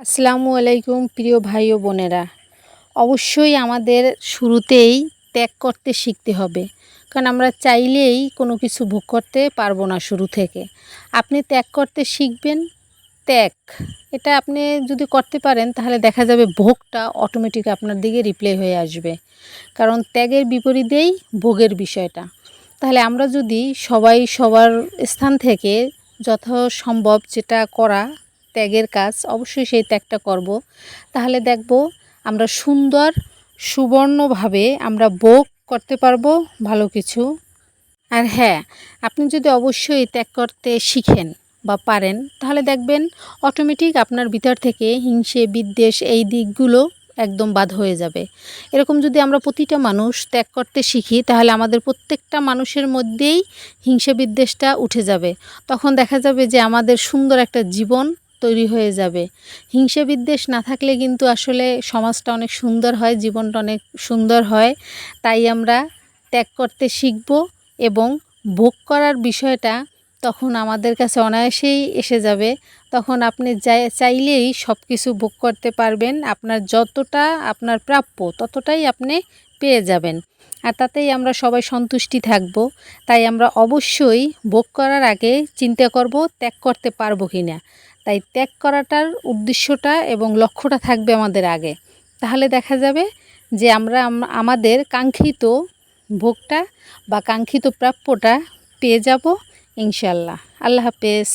আসসালামু আলাইকুম, প্রিয় ভাই ও বোনেরা। অবশ্যই আমাদের শুরুতেই ত্যাগ করতে শিখতে হবে, কারণ আমরা চাইলেই কোনো কিছু ভোগ করতে পারব না শুরু থেকে। আপনি ত্যাগ করতে শিখবেন, ত্যাগ। এটা আপনি যদি করতে পারেন, তাহলে দেখা যাবে ভোগটা অটোমেটিক আপনার দিকে রিপ্লে হয়ে আসবে। কারণ ত্যাগের বিপরীতেই ভোগের বিষয়টা। তাহলে আমরা যদি সবাই সবার স্থান থেকে যথাসম্ভব যেটা করা ত্যাগের কাজ, অবশ্যই সেই ত্যাগটা করব। তাহলে দেখব আমরা সুন্দর, সুবর্ণভাবে আমরা ভোগ করতে পারব, ভালো কিছু। আর হ্যাঁ আপনি যদি অবশ্যই ত্যাগ করতে শিখেন বা পারেন, তাহলে দেখবেন অটোমেটিক আপনার ভিতর থেকে হিংসে, বিদ্বেষ এই দিকগুলো একদম বাদ হয়ে যাবে। এরকম যদি আমরা প্রতিটা মানুষ ত্যাগ করতে শিখি, তাহলে আমাদের প্রত্যেকটা মানুষের মধ্যেই হিংসে, বিদ্বেষটা উঠে যাবে। তখন দেখা যাবে যে আমাদের সুন্দর একটা জীবন তৈরি হয়ে যাবে। হিংসে বিদ্বেষ না থাকলে কিন্তু আসলে সমাজটা অনেক সুন্দর হয়, জীবনটা অনেক সুন্দর হয়। তাই আমরা ত্যাগ করতে শিখব এবং ভোগ করার বিষয়টা তখন আমাদের কাছে অনায়াসেই এসে যাবে। তখন আপনি চাইলেই সব কিছু ভোগ করতে পারবেন। আপনার যতটা আপনার প্রাপ্য ততটাই আপনি পেয়ে যাবেন। আর তাতেই আমরা সবাই সন্তুষ্টি থাকব। তাই আমরা অবশ্যই ভোগ করার আগে চিন্তা করব, ত্যাগ করতে পারব কি না তাই ত্যাগ করাটার উদ্দেশ্যটা এবং লক্ষ্যটা থাকবে আমাদের আগে। তাহলে দেখা যাবে যে আমরা আমাদের কাঙ্ক্ষিত ভোগটা বা কাঙ্ক্ষিত প্রাপ্যটা পেয়ে যাব ইনশাল্লাহ আল্লাহ হাফেজ।